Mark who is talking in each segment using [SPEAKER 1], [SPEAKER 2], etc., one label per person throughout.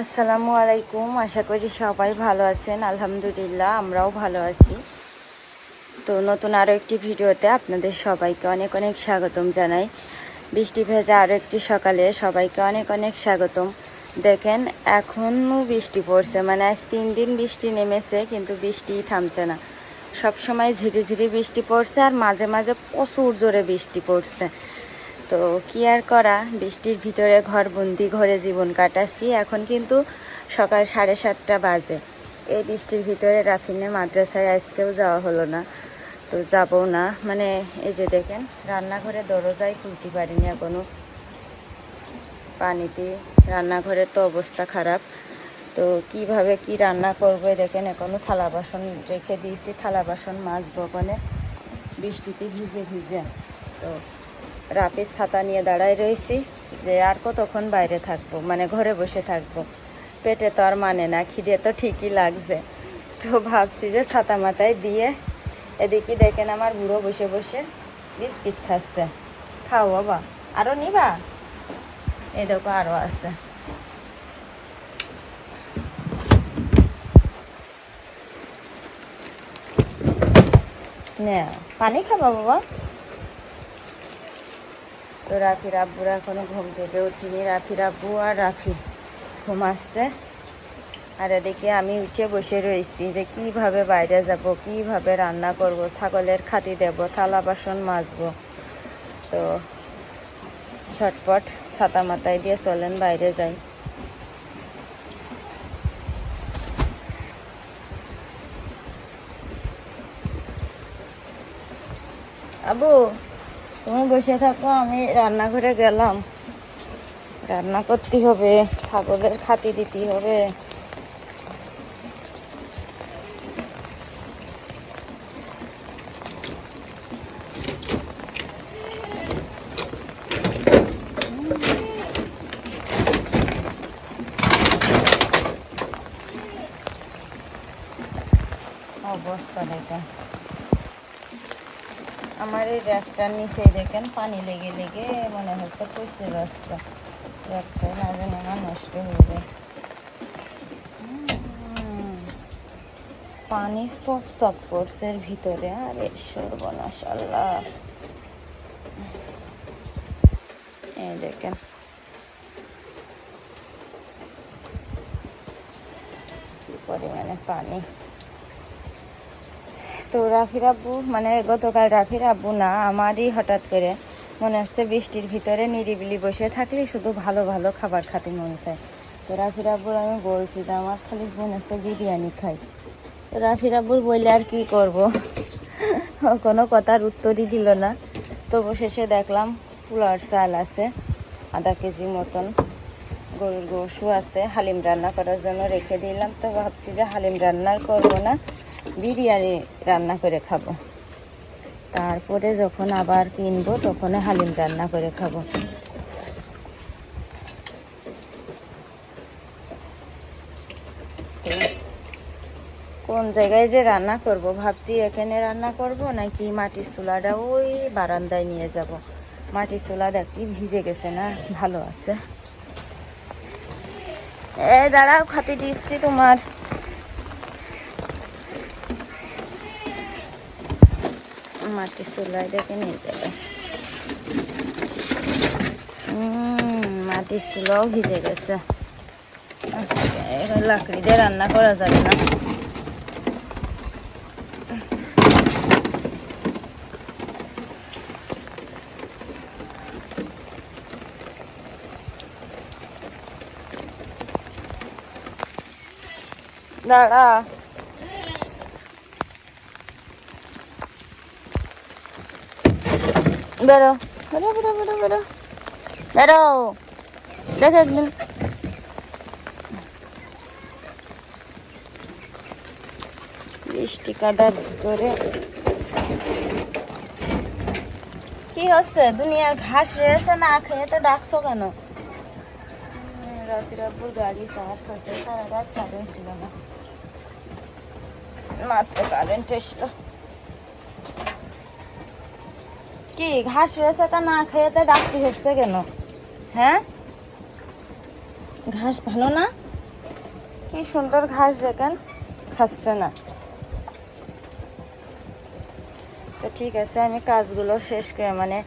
[SPEAKER 1] আসসালামু আলাইকুম। আশা করি সবাই ভালো আছেন। আলহামদুলিল্লাহ, আমরাও ভালো আছি। তো নতুন আরও একটি ভিডিওতে আপনাদের সবাইকে অনেক অনেক স্বাগতম জানাই। বৃষ্টি ভেজা আরও একটি সকালে সবাইকে অনেক অনেক স্বাগতম। দেখেন, এখনও বৃষ্টি পড়ছে। মানে আজ তিন দিন বৃষ্টি নেমেছে, কিন্তু বৃষ্টি থামছে না। সব সময় ঝিরি ঝিরি বৃষ্টি পড়ছে আর মাঝে মাঝে প্রচুর জোরে বৃষ্টি পড়ছে। তো কি আর করা? বৃষ্টির ভিতরে ঘর বন্দি ঘরে জীবন কাটাচ্ছি। এখন কিন্তু সকাল সাড়ে সাতটা বাজে। এই বৃষ্টির ভিতরে রাফিনের মাদ্রাসায় আজকেও যাওয়া হলো না। তো যাব না। মানে এই যে দেখেন, রান্নাঘরে দরজাই খুলতে পারিনি এখনও। পানিতে রান্নাঘরের তো অবস্থা খারাপ। তো কীভাবে কি রান্না করব দেখেন, এখনও থালা বাসন রেখে দিয়েছি। থালা বাসন মাজবো ওখানে। বৃষ্টিতে ভিজে ভিজে। তো রাপের ছাতা নিয়ে দাঁড়ায় রয়েছি যে আর কতক্ষণ বাইরে থাকব? মানে ঘরে বসে থাকব। পেটে তো আর মানে না, খিদে তো ঠিকই লাগছে। তো ভাবছি যে ছাতা মাথায় দিয়ে এদিকে দেখেন আমার বুড়ো বসে বসে বিস্কিট খাচ্ছে। খাও বাবা। আরও নিবা? এই দেখো আরও আছে। নে, পানি খাবা বাবা? তো রাফির আব্বুরা এখনও ঘুম থেকে উঠিনি। রাফির আব্বু আর রাফি ঘুম আসছে। আর এদিকে আমি উঠে বসে রয়েছি যে কীভাবে বাইরে যাব, কীভাবে রান্না করব, ছাগলের খাতি দেব, থালা বাসন মাজবো। তো ছটপট ছাতা মাথায় দিয়ে চলেন বাইরে যাই। আবু তুমি বসে থাকো, আমি রান্নাঘরে গেলাম। রান্না করতে হবে, ছাগলের খাতি দিতে হবে। অবস্থা দেখেন আমার এই র্যাকটার নিচে দেখেন, পানি লেগে লেগে মনে হচ্ছে কইছে রাস্তা র্যাকটা না জানি আমার নষ্ট হয়ে যায়। পানি সব সব করছে ভিতরে, আরে সর্বনাশ, আল্লাহ। এই দেখেন। কি পরিমাণে পানি। তো রাফির আব্বু মানে গতকাল রাফির আব্বু না, আমারই হঠাৎ করে মনে হচ্ছে বৃষ্টির ভিতরে নিরিবিলি বসে থাকলে শুধু ভালো ভালো খাবার খাতে মনে চায়। তো রাফির আব্বুর আমি বলছি যে, আমার খালি মনে হচ্ছে বিরিয়ানি খাই তো রাফির আব্বুর বললে, আর কি করব? কোনো কথার উত্তরই দিল না। তবু শেষে দেখলাম পোলার চাল আছে, আধা কেজি মতন। গরুর গোশু আছে, হালিম রান্না করার জন্য রেখে দিলাম। তো ভাবছি যে হালিম রান্নার করব না। বিরিয়ানি রান্না করে খাব। তারপরে যখন আবার কিনবো তখন হালিম রান্না করে খাব। কোন জায়গায় যে রান্না করব, ভাবছি এখানে রান্না করব নাকি মাটির চুলাটা ওই বারান্দায় নিয়ে যাব। মাটির চুলা দেখি ভিজে গেছে না, ভালো আছে। এই দাঁড়াও খাতি দিচ্ছি তোমার। মাটির চুলায় দেখে নিয়ে যাবে। মাটির চুলাও ভিজে গেছে। আচ্ছা, লাকড়ি দিয়ে রান্না করা যাবে না। দাঁড়া। বেরো বেরো বেরো বেরো বেরো। বেরো। দেখো একদিন। বৃষ্টি কাদার ভিতরে কি হচ্ছে? দুনিয়ার ঘাস রয়েছে না, খেয়ে তো ডাকছো কেন? রাফি রাব্বুর গাড়ি চার্জ আছে সারা রাত কারেন্ট ছিল না। মাত্র কারেন্ট এসলো। কি, ঘাস রয়েছে তা না খেয়ে তো ডাকতে হচ্ছে কেন? হ্যাঁ? ঘাস ভালো না? কি সুন্দর ঘাস দেখেন খাচ্ছে না। তো ঠিক আছে, আমি কাজগুলো শেষ করে মানে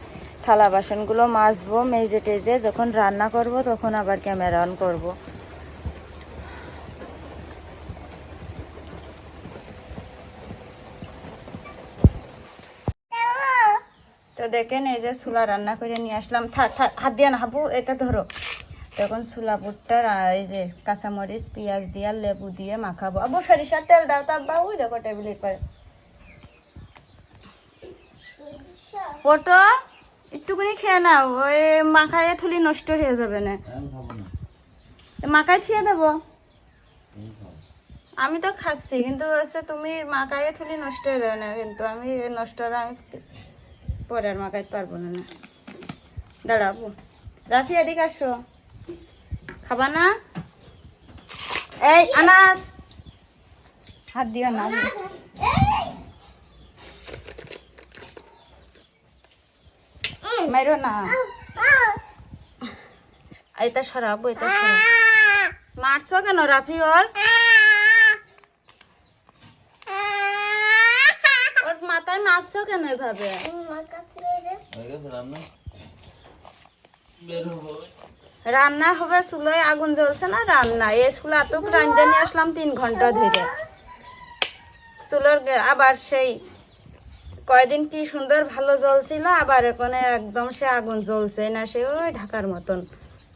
[SPEAKER 1] থালা বাসনগুলো মাজবো, মেজে টেজে, যখন রান্না করব তখন আবার ক্যামেরা অন করব তো দেখেন এই যে চুলা রান্না করে নিয়ে আসলাম। হাত দিয়ে না হাবু এটা ধরো। তখন চুলা বুটটা এই যে কাঁচামরিচ পেঁয়াজ দিয়ে লেবু দিয়ে মাখাবো। আবু সরিষার তেল দাও তার বাবু দেখো টেবিলের পরে। ওটো একটুখানি খেয়ে নাও। ওই মাখায় থুলি নষ্ট হয়ে যাবে না। মাখায় থুয়ে দেবো? আমি তো খাচ্ছি কিন্তু হচ্ছে তুমি মাখায় থুলি নষ্ট হয়ে যাবে না। কিন্তু আমি নষ্ট আমি পরে আর মাখাইতে পারব না না। দাঁড়াবো রাফি, এদিকে আসো। খাবা না? এই, আনাস! হাত দিও না মাইরো না। এটা সরাবো এটা মারছো কেন রাফি ওর? ওর মাথায় মারছো কেন এভাবে? রান্না? হবে চুলোয় আগুন জ্বলছে না রান্না। এই চুলা তো রান্না নিয়ে আসলাম তিন ঘণ্টা ধরে। চুলোর আবার সেই কয়দিন কি সুন্দর ভালো জ্বলছিল আবার এখানে একদম সে আগুন জ্বলছে না সে ওই ঢাকার মতন।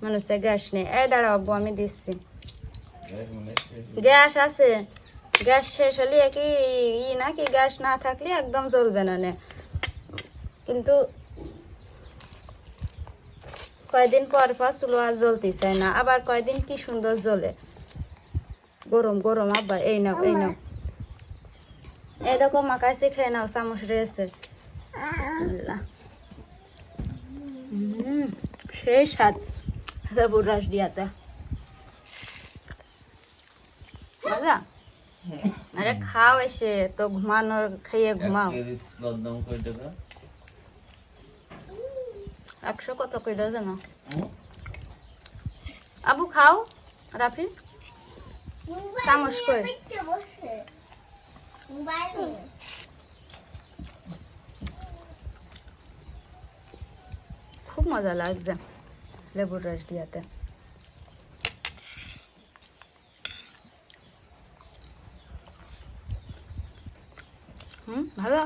[SPEAKER 1] মনে হচ্ছে গ্যাস নেই। এই দাঁড়া আব্বু, আমি দিচ্ছি। গ্যাস আছে। গ্যাস শেষ হলে কি ই না কি গ্যাস না থাকলে একদম জ্বলবে না নে। কিন্তু কয়দিন পর পর চুলো আর জ্বলতে চায় না আবার কয়দিন কি সুন্দর জ্বলে। গরম গরম আব্বা এই নাও এই নাও। এই দেখো মাকাইছে খেয়ে নাও চামচ রয়েছে। সেই স্বাদ। লেবুর রস দিয়াতে মজা? আরে খাও এসে তো ঘুমানোর খেয়ে ঘুমাও। একশো কত করে জানো? আবু খাও রাফি। চামচ কই? খুব মজা লাগছে লেবুর রস দিয়াতে। হুম ভালো?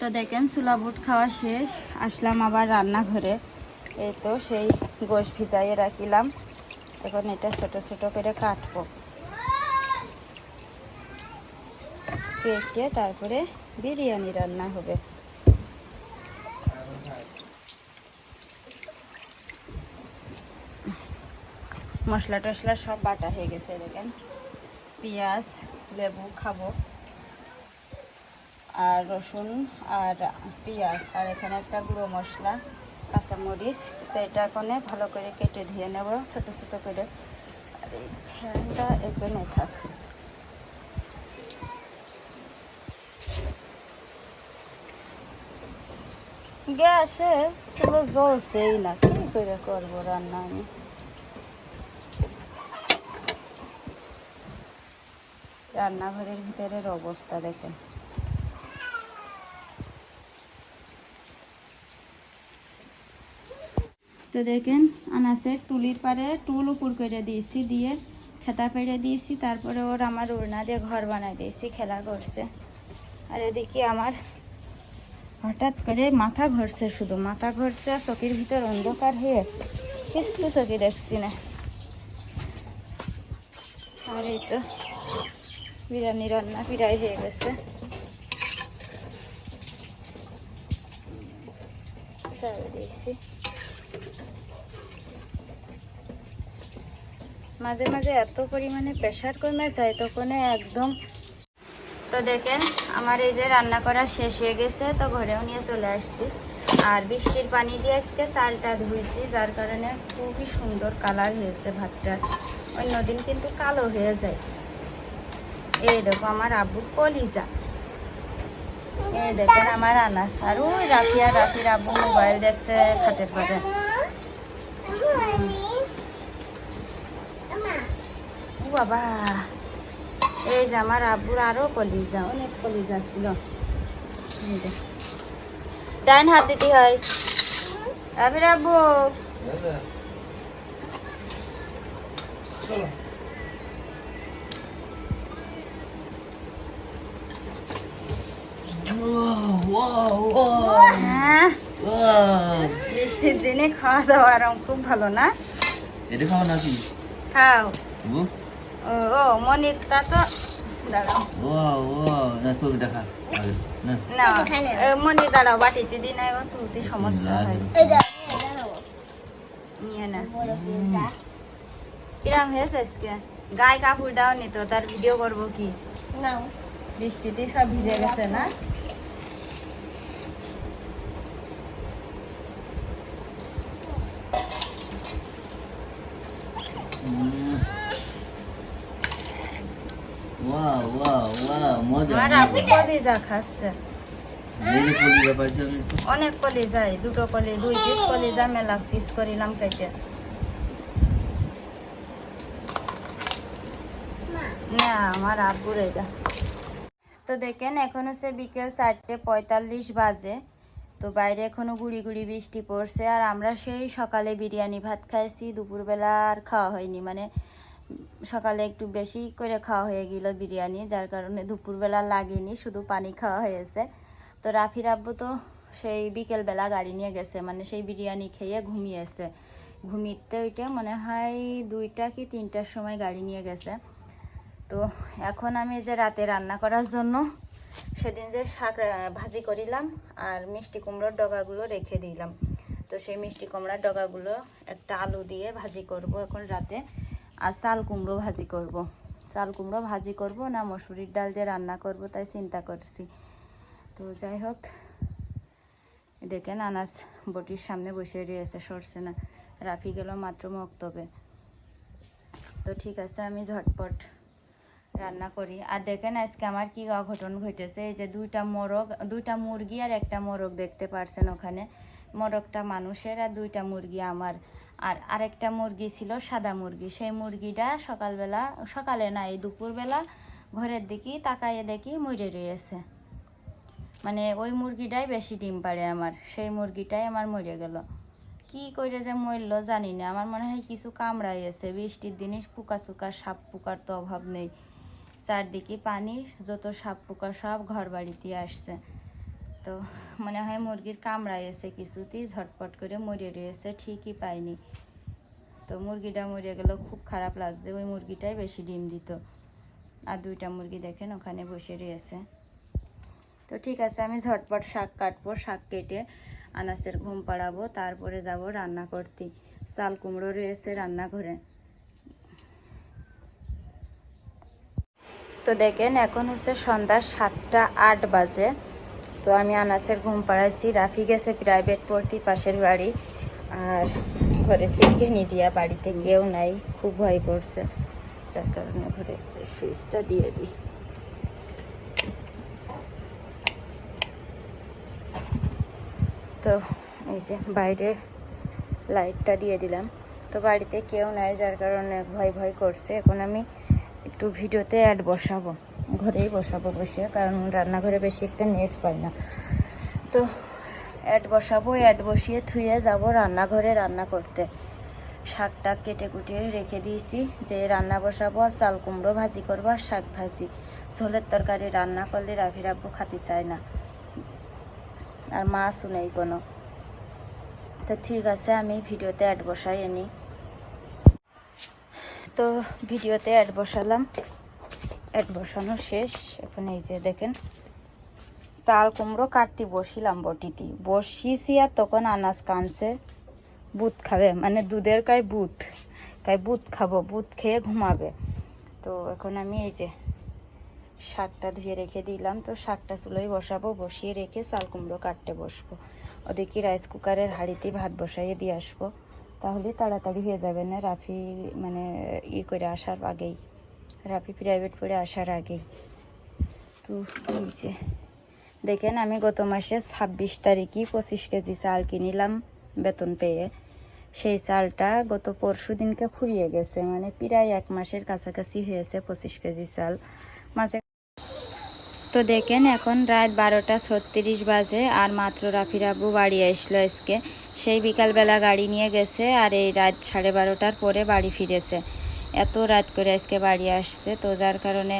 [SPEAKER 1] তো দেখেন, চুলা বুট খাওয়া শেষ। আসলাম আবার রান্নাঘরে। এই তো সেই গোশ ভিজাইয়ে রাখিলাম। এখন এটা ছোট ছোট করে কাটবো। কেটে তারপরে বিরিয়ানি রান্না হবে। মশলা টশলা সব বাটা হয়ে গেছে, দেখেন। পেঁয়াজ, লেবু খাব। আর রসুন আর পেঁয়াজ, আর এখানে একটা গুঁড়ো মশলা, কাঁচামরিচ। তো এটা এখানে ভালো করে কেটে ধুয়ে নেব, ছোটো ছোটো করে। আর এই ফ্যানটা এখানে থাক। গ্যাসে চুলো জ্বলছেই না, কি করে করব রান্না আমি? রান্নাঘরের ভিতরের অবস্থা দেখেন। তো দেখেন আনাসের টুলির পারে টুল উপর করে দিয়েছি, দিয়ে খেতা পেড়ে দিয়েছি, তারপরে ওর আমার ওড়না দিয়ে ঘর বানাই দিয়েছি, খেলা করছে। আর এদিকে আমার হঠাৎ করে মাথা ঘুরছে শুধু, মাথা ঘুরছে আর চোখের ভিতর অন্ধকার হয়ে কিচ্ছু চোখে দেখছি না। আর এই তো বিরিয়ানি রান্না প্রায় হয়ে গেছে। দিয়েছি। মাঝে মাঝে এত পরিমাণে প্রেশার কমে যায় তখন একদম তো দেখেন, আমার এই যে রান্না করা শেষ হয়ে গেছে, তো ঘরেও নিয়ে চলে আসছি। আর বৃষ্টির পানি দিয়ে আজকে চালটা ধুইছি, যার কারণে খুবই সুন্দর কালার হয়েছে ভাতটার অন্যদিন কিন্তু কালো হয়ে যায়। এই দেখো, আমার আব্বুর কলিজা। এই দেখেন আমার আনাস। আর ওই রাফি আর রাফির আব্বু মোবাইল দেখছে খাটে পরে। বাবা। এই যে আমার আব্বুর আরও কলিজা অনেক কলিজা ছিল। ডাইন হাত দিতে হয়। রাবির আব্বু। হ্যাঁ। বৃষ্টির দিনে খাওয়া দাওয়া আরাম খুব ভালো না?
[SPEAKER 2] এটা খাও নাকি?
[SPEAKER 1] খাও।
[SPEAKER 2] ও
[SPEAKER 1] ও ও মনিরটা তো দাঁড়াও।
[SPEAKER 2] ও ও না ছবি দেখা। না।
[SPEAKER 1] না দাঁড়াও বাটিতে দিন আয় তুলতে সমস্যা হয়। নিয়ে না। কিরাম হয়েছে আজকে? গায়ে কাপড় দাও নি তো তার ভিডিও করব কি? বৃষ্টিতে সব ভিজে গেছে না?
[SPEAKER 2] ওয়াও ওয়াও ওয়াও মজা
[SPEAKER 1] কলিজা খাচ্ছে
[SPEAKER 2] দেখে কলিজা পাইছি আমি। তো
[SPEAKER 1] অনেক কলিজাই দুটো কলি দুই পিস কলিজা মেলা পিস করিলাম কেটে। না আমার আব্বুর এটা। তো দেখেন এখন হচ্ছে বিকেল চারটে পঁয়তাল্লিশ বাজে। তো বাইরে এখনও গুড়ি গুড়ি বৃষ্টি পড়ছে আর আমরা সেই সকালে বিরিয়ানি ভাত খাইছি দুপুরবেলা আর খাওয়া হয়নি। মানে সকালে একটু বেশি করে খাওয়া হয়ে গেল বিরিয়ানি, যার কারণে দুপুরবেলা লাগেনি, শুধু পানি খাওয়া হয়েছে। তো রাফির আব্বু তো সেই বিকেলবেলা গাড়ি নিয়ে গেছে মানে সেই বিরিয়ানি খেয়ে ঘুমিয়েছে। ঘুমিতে ওইটা মনে হয় দুইটা কি তিনটার সময় গাড়ি নিয়ে গেছে। তো এখন আমি যে রাতে রান্না করার জন্য সেদিন যে শাক ভাজি করিলাম আর মিষ্টি কুমড়োর ডগাগুলো রেখে দিলাম। তো সেই মিষ্টি কুমড়ার ডগাগুলো একটা আলু দিয়ে ভাজি করব এখন রাতে। আর চাল কুমড়ো ভাজি করব। চাল কুমড়ো ভাজি করব না মসুরির ডাল দিয়ে রান্না করব, তাই চিন্তা করছি। তো যাই হোক, দেখেন আনাজ বটির সামনে বসে রয়েছে সরছে না। রাফি গেল মাত্র মক্তবে। তো ঠিক আছে, আমি ঝটপট রান্না করি। আর দেখেন আজকে আমার কি অঘটন ঘটেছে, এই যে দুইটা মোরগ, দুইটা মুরগি আর একটা মোরগ দেখতে পারছেন ওখানে। মোরগটা মানুষের আর দুইটা মুরগি আমার। আর আরেকটা মুরগি ছিল সাদা মুরগি। সেই মুরগিটা সকালবেলা, সকালে না এই দুপুরবেলা ঘরের দিকে তাকাইয়ে দেখি মরে রয়েছে। মানে ওই মুরগিটাই বেশি ডিম পাড়ে আমার, সেই মুরগিটাই আমার মরে গেল। কি করে যে মরল জানি না, আমার মনে হয় কিছু কামড়াইয়েছে। বৃষ্টির দিনে পোকা চুকা, সাপ পোকার তো অভাব নেই। চারদিকে পানি, যত সাপ পোকা সব ঘর বাড়িতে আসছে। তো মনে হয় মুরগির কামড়াইয়েছে কিছুতেই, ঝটপট করে মরে রয়েছে, ঠিকই পাইনি। তো মুরগিটা মরে গেল, খুব খারাপ লাগছে, ওই মুরগিটাই বেশি ডিম দিত। আর দুইটা মুরগি দেখেন, ওখানে বসে রয়েছে। তো ঠিক আছে, আমি ঝটপট শাক কাটবো, শাক কেটে আনাসের ঘুম পাড়াবো, তারপরে যাব রান্না করতে। চাল কুমড়ো রয়েছে রান্নাঘরে। তো দেখেন, এখন হচ্ছে সন্ধ্যা সাতটা আট বাজে। তো আমি আনাসের ঘুম পাড়াইছি, রাফি গেছে প্রাইভেট পড়তে, পাশের বাড়ি। আর ঘরে সিটকে দিয়া বাড়িতে কেউ নাই, খুব ভয় করছে। যার কারণে ঘরে সুইচটা দিয়ে দিই। তো এই যে বাইরে লাইটটা দিয়ে দিলাম। তো বাড়িতে কেউ নাই, যার কারণে ভয় ভয় করছে। এখন আমি একটু ভিডিওতে অ্যাড বসাবো। ঘরেই বসাবো বসে, কারণ রান্নাঘরে বেশি একটা নেট পাই না। তো অ্যাড বসাবো অ্যাড বসিয়ে থুয়ে যাব রান্নাঘরে রান্না করতে। শাকটা কেটে কুটিয়ে রেখে দিয়েছি, যে রান্না বসাবো, আর চাল কুমড়ো ভাজি করব, আর শাক ভাজি। ঝোলের তরকারি রান্না করলে রাফি রাব্বু খাতে চায় না, আর মাছও নেই কোনো। তো ঠিক আছে, আমি ভিডিওতে অ্যাড বসাই আনি। তো ভিডিওতে অ্যাড বসালাম। অ্যাড বসানো শেষ। এখন এই যে দেখেন, চাল, কুমড়ো কাটতে বসিলাম বটিতে। বসিয়েছি আর তখন আনাজ কানছে। বুত খাবে মানে দুধের কায় বুট। কাই বুত খাব বুত খেয়ে ঘুমাবে। তো এখন আমি এই যে শাকটা ধুয়ে রেখে দিলাম। তো শাকটা চুলোয় বসাবো, বসিয়ে রেখে চাল, কুমড়ো কাটতে বসবো। ওদিকে রাইস কুকারের হাঁড়িতে ভাত বসাইয়ে দিয়ে আসব। তাহলে তাড়াতাড়ি হয়ে যাবে না রাফি মানে ই করে আসার আগেই। রাফি প্রাইভেট পড়ে আসার আগেই তো এই যে, দেখেন আমি গত মাসে ছাব্বিশ তারিখই পঁচিশ কেজি চাল কিনিলাম বেতন পেয়ে। সেই চালটা গত পরশু দিনকে ফুরিয়ে গেছে মানে প্রায় এক মাসের কাছাকাছি হয়েছে পঁচিশ কেজি চাল। মাঝে তো দেখেন এখন রাত বারোটা ছত্রিশ বাজে আর মাত্র রাফির আব্বু বাড়ি আসলো আজকে। সেই বিকালবেলা গাড়ি নিয়ে গেছে আর এই রাত সাড়ে বারোটার পরে বাড়ি ফিরেছে। এত রাত করে আজকে বাড়ি আসছে, তো যার কারণে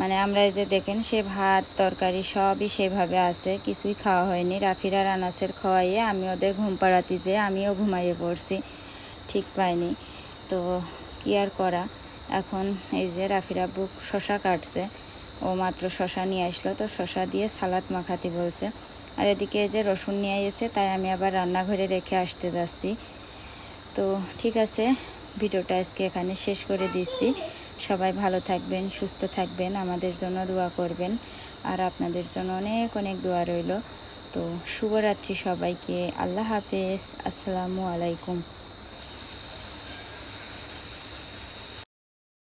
[SPEAKER 1] মানে আমরা এই যে দেখেন, সে ভাত, তরকারি সবই সেভাবে আছে, কিছুই খাওয়া হয়নি। রাফিরা রানাসের খাওয়াইয়ে আমি ওদের ঘুম পাড়াতে যেয়ে আমিও ঘুমাইয়ে পড়ছি, ঠিক পাইনি। তো কি আর করা? এখন এই যে রাফিরা বুক শশা কাটছে, ও মাত্র শশা নিয়ে আসলো, তো শশা দিয়ে সালাদ মাখাতে বলছে। আর এদিকে এই যে রসুন নিয়ে এসে, তাই আমি আবার রান্নাঘরে রেখে আসতে যাচ্ছি। তো ঠিক আছে ভিডিওটা আজকে এখানে শেষ করে দিচ্ছি। সবাই ভালো থাকবেন, সুস্থ থাকবেন, আমাদের জন্য দোয়া করবেন। আর আপনাদের জন্য অনেক অনেক দোয়া রইল। তো শুভরাত্রি সবাইকে। আল্লাহ হাফেজ। আসসালামু আলাইকুম।